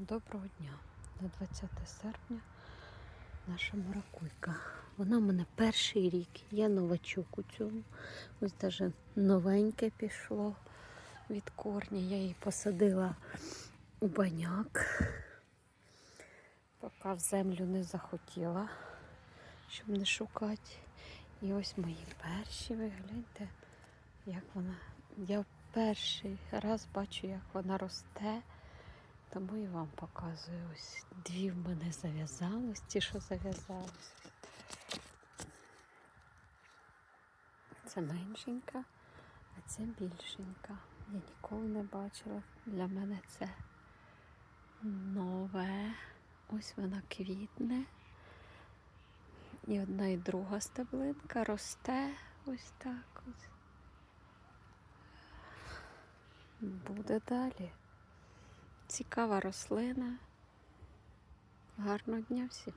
Доброго дня. На 20 серпня наша маракуйка. Вона в мене перший рік. Я новачок у цьому. Ось навіть новеньке пішло від корня. Я її посадила у баняк. Поки в землю не захотіла, щоб не шукати. І ось мої перші, ви гляньте, як вона. Я перший раз бачу, як вона росте. Тому і вам показую. Ось дві в мене зав'язались, ті, що зав'язались. Це меншенька, а це більшенька. Я ніколи не бачила. Для мене це нове. Ось вона квітне. І одна і друга стеблинка росте ось так ось. Буде далі. Цікава рослина. Гарного дня всім.